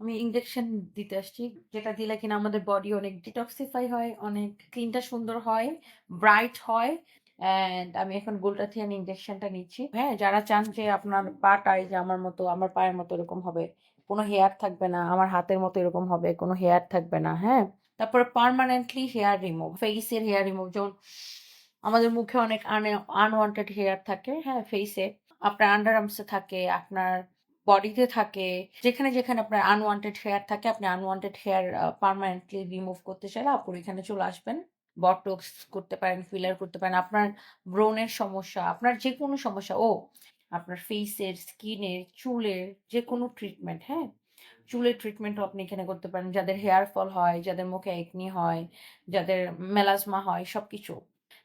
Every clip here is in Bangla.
আমি ইনজেকশন দিতে আসছি, যেটা দিলে কিনা আমাদের বডি অনেক ডিটক্সিফাই হয়, অনেক স্কিনটা সুন্দর হয় ব্রাইট হয় অ্যান্ড আমি এখন গোল্টাথিয়ান ইনজেকশনটা নিচ্ছি। হ্যাঁ যারা চান যে আপনার পাটাই যে আমার মতো, আমার পায়ের মতো এরকম হবে, কোনো হেয়ার থাকবে না, আমার হাতের মতো এরকম হবে, কোনো হেয়ার থাকবে না হ্যাঁ। তারপরে পার্মানেন্টলি হেয়ার রিমুভ ফেসের হেয়ার রিমুভ যেমন আমাদের মুখে অনেক আনওয়ান্টেড হেয়ার থাকে হ্যাঁ ফেসে আপনার আন্ডার আর্মসে থাকে, আপনার বডিতে থাকে, যেখানে যেখানে আপনার আনওয়ান্টেড হেয়ার থাকে, আপনি আনওয়ান্টেড হেয়ার পার্মানেন্টলি রিমুভ করতে চাইলে আপনি এখানে চলে আসবেন। বটক্স করতে পারেন ফিলার করতে পারেন। আপনার ব্রোনের সমস্যা, আপনার যে কোনো সমস্যা, ও, আপনার ফেসের স্কিনের চুলের যে কোনো ট্রিটমেন্ট হ্যাঁ? চুলের ট্রিটমেন্টও আপনি এখানে করতে পারেন। যাদের হেয়ার ফল হয়, যাদের মুখে একনি হয়, যাদের মেলাজমা হয় সব কিছু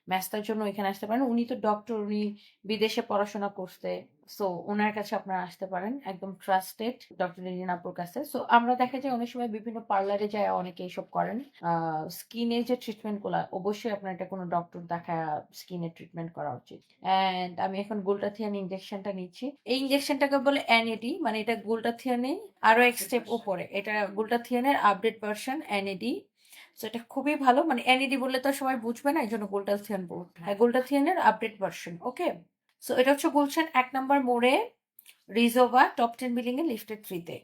ম্যাস্তার জন্য এখানে আসতে পারেন। উনি তো ডক্টর উনি বিদেশে পড়াশোনা করতে। সো ওনার কাছে আপনারা আসতে পারেন একদম ট্রাস্টেড ডক্টর রিনাপুর কাছে। সো আমরা দেখা যায় অনেক সময় বিভিন্ন পার্লারে যায় অনেকে এইসব করেন। স্কিনের যে ট্রিটমেন্টগুলা অবশ্যই আপনার এটা কোনো ডক্টর দেখা স্কিনের ট্রিটমেন্ট করা উচিত। অ্যান্ড আমি এখন গোল্টাথিয়ান ইঞ্জেকশনটা নিচ্ছি। এই ইঞ্জেকশনটাকে বলে এনএডি মানে এটা গোল্টাথিয়ানে আরও এক স্টেপ উপরে। এটা গোল্টাথিয়ানের আপডেট ভার্সন এনএডি সো এটা খুবই ভালো। মানে এনইডি বললে তো সবাই বুঝবে না এই জন্য গোল্ডাল থিয়ান বোর্ড হ্যাঁ গোল্ডাল থিয়ানের আপডেট ভার্সন ওকে সো এটা হচ্ছে বলছেন এক নম্বর মোড়ে রিজোভা টপ টেন বিল্ডিং এ লিফটেড থ্রিতে